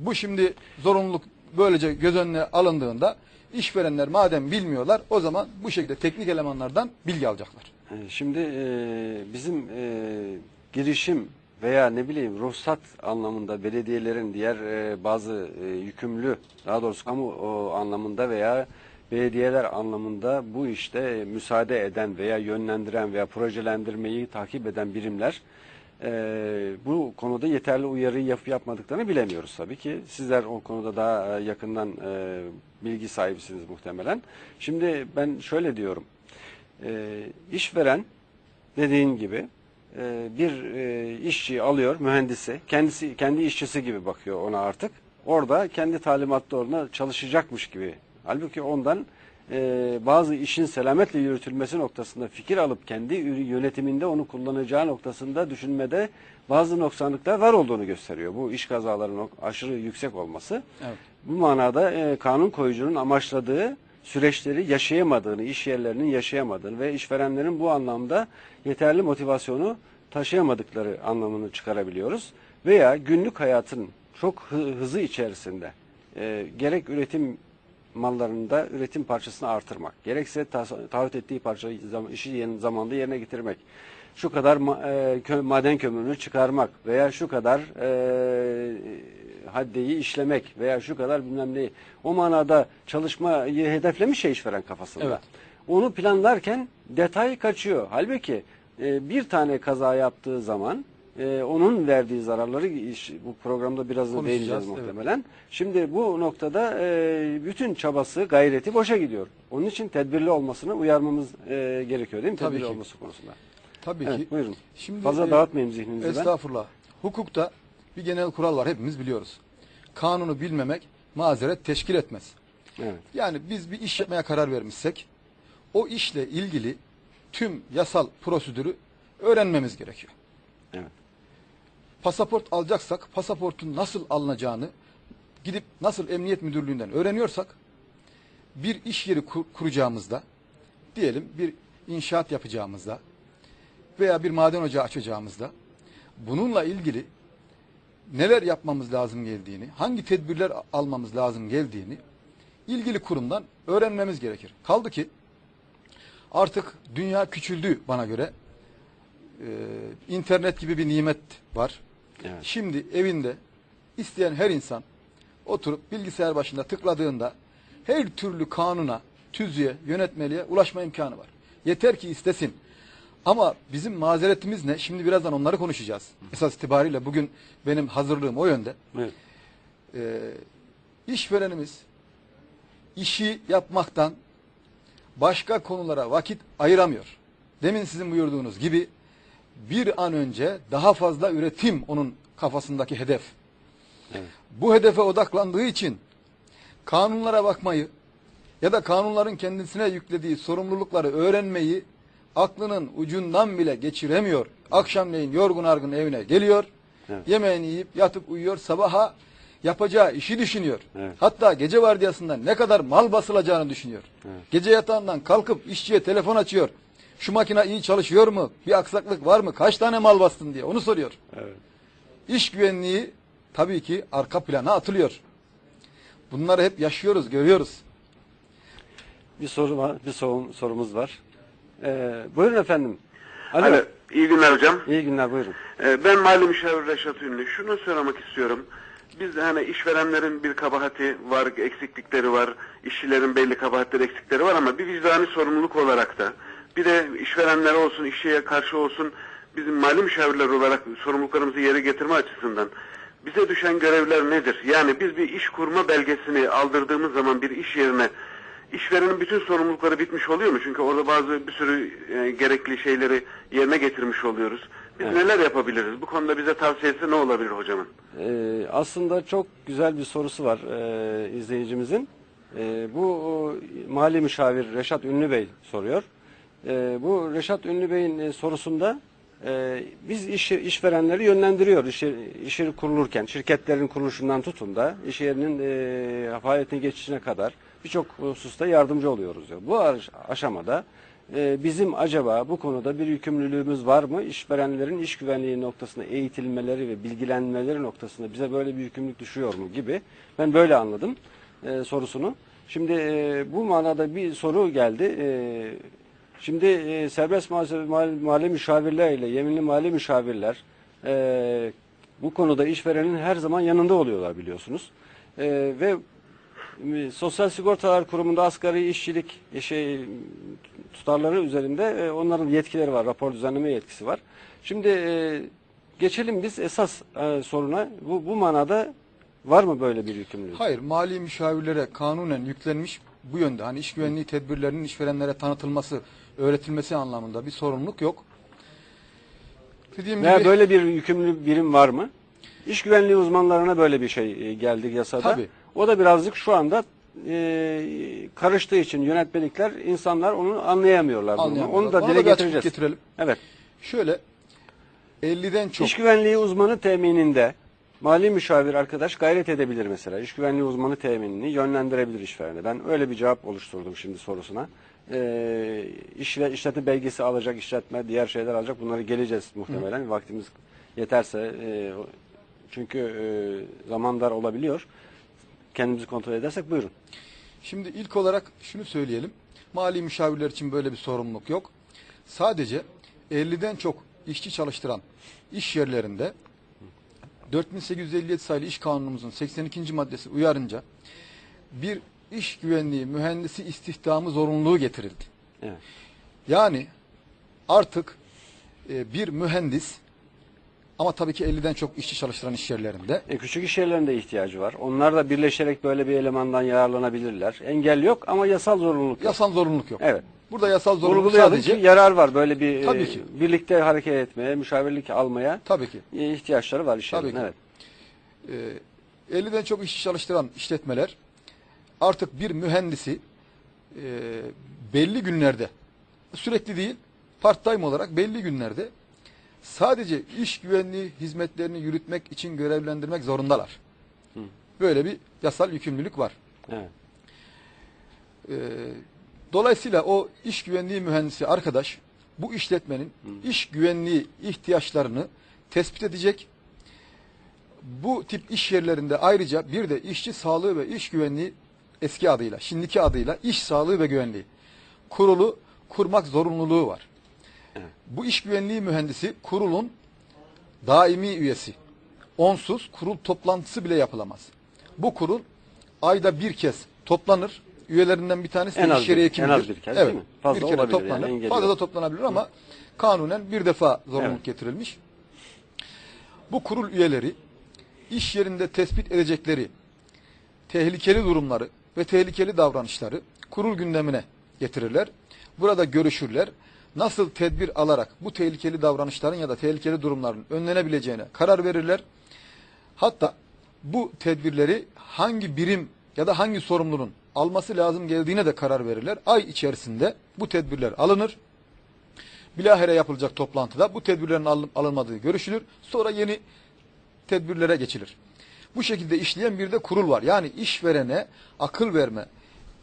bu şimdi zorunluluk böylece göz önüne alındığında işverenler madem bilmiyorlar o zaman bu şekilde teknik elemanlardan bilgi alacaklar. Ee, Şimdi e, bizim e, girişim veya ne bileyim ruhsat anlamında belediyelerin diğer e, bazı e, yükümlü daha doğrusu kamu o, anlamında veya belediyeler anlamında bu işte müsaade eden veya yönlendiren veya projelendirmeyi takip eden birimler e, bu konuda yeterli uyarıyı yapıp yapmadıklarını bilemiyoruz tabii ki. Sizler o konuda daha e, yakından e, bilgi sahibisiniz muhtemelen. Şimdi ben şöyle diyorum. E, işveren dediğin gibi e, bir e, işçi alıyor mühendisi kendisi kendi işçisi gibi bakıyor ona artık orada kendi talimatlarına çalışacakmış gibi halbuki ondan e, bazı işin selametle yürütülmesi noktasında fikir alıp kendi yönetiminde onu kullanacağı noktasında düşünmede bazı noksanlıklar var olduğunu gösteriyor. Bu iş kazalarının aşırı yüksek olması. Evet. Bu manada e, kanun koyucunun amaçladığı süreçleri yaşayamadığını, iş yerlerinin yaşayamadığını ve işverenlerin bu anlamda yeterli motivasyonu taşıyamadıkları anlamını çıkarabiliyoruz. Veya günlük hayatın çok hı- hızı içerisinde e, gerek üretim mallarında üretim parçasını artırmak, gerekse tas- taahhüt ettiği parçayı işi zamanda yerine getirmek, şu kadar ma- e, kö- maden kömürünü çıkarmak veya şu kadar e, haddeyi işlemek veya şu kadar bilmem neyi. O manada çalışmayı hedeflemiş ya işveren kafasında. Evet. Onu planlarken detay kaçıyor. Halbuki e, bir tane kaza yaptığı zaman e, onun verdiği zararları iş- bu programda biraz da değineceğiz evet. muhtemelen. Şimdi bu noktada e, bütün çabası, gayreti boşa gidiyor. Onun için tedbirli olmasını uyarmamız e, gerekiyor değil mi? Tabii Tedbirli ki. olması konusunda. Tabii Evet, ki. buyurun. Şimdi Fazla e, dağıtmayayım zihninizi ben. Estağfurullah. Hukukta bir genel kural var hepimiz biliyoruz. Kanunu bilmemek mazeret teşkil etmez. Evet. Yani biz bir iş yapmaya karar vermişsek o işle ilgili tüm yasal prosedürü öğrenmemiz gerekiyor. Evet. Pasaport alacaksak pasaportun nasıl alınacağını gidip nasıl emniyet müdürlüğünden öğreniyorsak bir iş yeri kur- kuracağımızda diyelim bir inşaat yapacağımızda veya bir maden ocağı açacağımızda bununla ilgili neler yapmamız lazım geldiğini, hangi tedbirler almamız lazım geldiğini ilgili kurumdan öğrenmemiz gerekir. Kaldı ki artık dünya küçüldü bana göre. Ee, internet gibi bir nimet var. Evet. Şimdi evinde isteyen her insan oturup bilgisayar başında tıkladığında her türlü kanuna, tüzüğe, yönetmeliğe ulaşma imkanı var. Yeter ki istesin. Ama bizim mazeretimiz ne? Şimdi birazdan onları konuşacağız. Esas itibariyle bugün benim hazırlığım o yönde. Evet. Ee, işverenimiz işi yapmaktan başka konulara vakit ayıramıyor. Demin sizin buyurduğunuz gibi bir an önce daha fazla üretim onun kafasındaki hedef. Evet. Bu hedefe odaklandığı için kanunlara bakmayı ya da kanunların kendisine yüklediği sorumlulukları öğrenmeyi aklının ucundan bile geçiremiyor. Akşamleyin yorgun argın evine geliyor. Evet. Yemeğini yiyip yatıp uyuyor. Sabaha yapacağı işi düşünüyor. Evet. Hatta gece vardiyasında ne kadar mal basılacağını düşünüyor. Evet. Gece yatağından kalkıp işçiye telefon açıyor. Şu makine iyi çalışıyor mu? Bir aksaklık var mı? Kaç tane mal bastın diye onu soruyor. Evet. İş güvenliği tabii ki arka plana atılıyor. Bunları hep yaşıyoruz, görüyoruz. Bir soru var, bir sorum- sorumuz var. Ee, buyurun efendim. Alo. Alo. İyi günler hocam. İyi günler buyurun. Ee, Ben mali müşavir Reşat Ünlü. Şunu söylemek istiyorum. Biz hani işverenlerin bir kabahati var, eksiklikleri var. işçilerin belli kabahatleri, eksikleri var ama bir vicdani sorumluluk olarak da bir de işverenler olsun, işçiye karşı olsun bizim mali müşavirler olarak sorumluluklarımızı yere getirme açısından bize düşen görevler nedir? Yani biz bir iş kurma belgesini aldırdığımız zaman bir iş yerine işverenin bütün sorumlulukları bitmiş oluyor mu? Çünkü orada bazı bir sürü e, gerekli şeyleri yerine getirmiş oluyoruz. Biz Evet. neler yapabiliriz? Bu konuda bize tavsiyesi ne olabilir hocamın? Ee, aslında çok güzel bir sorusu var e, izleyicimizin. E, bu o, mali müşavir Reşat Ünlü Bey soruyor. E, bu Reşat Ünlü Bey'in e, sorusunda e, biz iş, işverenleri yönlendiriyor iş, iş yeri kurulurken şirketlerin kuruluşundan tutun da iş yerinin e, faaliyetine geçişine kadar birçok hususta yardımcı oluyoruz diyor. Bu aş- aşamada e, bizim acaba bu konuda bir yükümlülüğümüz var mı? İşverenlerin iş güvenliği noktasında eğitilmeleri ve bilgilenmeleri noktasında bize böyle bir yükümlülük düşüyor mu gibi. Ben böyle anladım e, sorusunu. Şimdi e, bu manada bir soru geldi. E, şimdi e, serbest mali, mali, müşavirler ile yeminli mali müşavirler e, bu konuda işverenin her zaman yanında oluyorlar biliyorsunuz. E, ve e, Sosyal Sigortalar Kurumu'nda asgari işçilik e, şey tutarları üzerinde e, onların yetkileri var, rapor düzenleme yetkisi var. Şimdi e, geçelim biz esas e, soruna. Bu, bu manada var mı böyle bir yükümlülük? Hayır, mali müşavirlere kanunen yüklenmiş bu yönde. Hani iş güvenliği tedbirlerinin işverenlere tanıtılması, öğretilmesi anlamında bir sorumluluk yok. Dediğim Veya gibi böyle bir yükümlü birim var mı? İş güvenliği uzmanlarına böyle bir şey e, geldi yasada. Tabii. O da birazcık şu anda e, karıştığı için yönetmelikler insanlar onu anlayamıyorlar. anlayamıyorlar. Onu da Ona dile getireceğiz. getirelim. Evet. Şöyle 50'den çok İş güvenliği uzmanı temininde mali müşavir arkadaş gayret edebilir mesela. İş güvenliği uzmanı teminini yönlendirebilir işverene. Ben öyle bir cevap oluşturdum şimdi sorusuna. Ee, işle, işletme belgesi alacak işletme, diğer şeyler alacak. Bunları geleceğiz muhtemelen. Vaktimiz yeterse. e, çünkü e, zaman dar olabiliyor. Kendimizi kontrol edersek buyurun. Şimdi ilk olarak şunu söyleyelim. Mali müşavirler için böyle bir sorumluluk yok. Sadece 50'den çok işçi çalıştıran iş yerlerinde 4857 sayılı iş kanunumuzun 82. maddesi uyarınca bir iş güvenliği mühendisi istihdamı zorunluluğu getirildi. Evet. Yani artık e, bir mühendis ama tabii ki 50'den çok işçi çalıştıran iş yerlerinde E, küçük iş yerlerinde ihtiyacı var. Onlar da birleşerek böyle bir elemandan yararlanabilirler. Engel yok ama yasal zorunluluk yok. yasal zorunluluk yok. Evet. Burada yasal zorunluluk sadece yarar var böyle bir Tabii e, ki. birlikte hareket etmeye, müşavirlik almaya tabii ki ihtiyaçları var iş Tabii yerinde. ki. Evet. e, 50'den çok işçi çalıştıran işletmeler artık bir mühendisi e, belli günlerde sürekli değil part time olarak belli günlerde sadece iş güvenliği hizmetlerini yürütmek için görevlendirmek zorundalar. Hı. Böyle bir yasal yükümlülük var. Evet. Ee, dolayısıyla o iş güvenliği mühendisi arkadaş bu işletmenin iş güvenliği ihtiyaçlarını tespit edecek. Bu tip iş yerlerinde ayrıca bir de işçi sağlığı ve iş güvenliği eski adıyla, şimdiki adıyla iş sağlığı ve güvenliği kurulu kurmak zorunluluğu var. Evet. Bu iş güvenliği mühendisi kurulun daimi üyesi. Onsuz kurul toplantısı bile yapılamaz. Bu kurul ayda bir kez toplanır. Üyelerinden bir tanesi de En az iş yeri hekimidir. en az bir kez, evet, değil mi? Fazla bir kere olabilir toplanır. yani, Fazla da toplanabilir ama kanunen bir defa zorunluluk Evet. getirilmiş. Bu kurul üyeleri iş yerinde tespit edecekleri tehlikeli durumları ve tehlikeli davranışları kurul gündemine getirirler. Burada görüşürler. Nasıl tedbir alarak bu tehlikeli davranışların ya da tehlikeli durumların önlenebileceğine karar verirler. Hatta bu tedbirleri hangi birim ya da hangi sorumlunun alması lazım geldiğine de karar verirler. Ay içerisinde bu tedbirler alınır. Bilahare yapılacak toplantıda bu tedbirlerin alın- alınmadığı görüşülür. Sonra yeni tedbirlere geçilir. Bu şekilde işleyen bir de kurul var. Yani işverene akıl verme,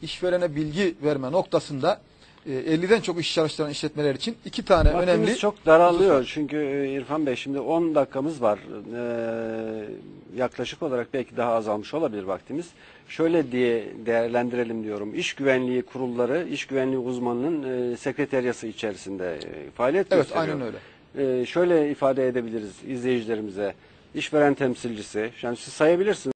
işverene bilgi verme noktasında e, 50'den çok iş çalıştıran işletmeler için iki tane Vaktimiz önemli çok daralıyor çünkü e, İrfan Bey şimdi 10 dakikamız var. Ee, yaklaşık olarak belki daha azalmış olabilir vaktimiz. Şöyle diye değerlendirelim diyorum. İş güvenliği kurulları, iş güvenliği uzmanının e, sekreteryası içerisinde e, faaliyet Evet gösteriyor. aynen öyle. Ee, şöyle ifade edebiliriz izleyicilerimize. İşveren temsilcisi, yani siz sayabilirsiniz.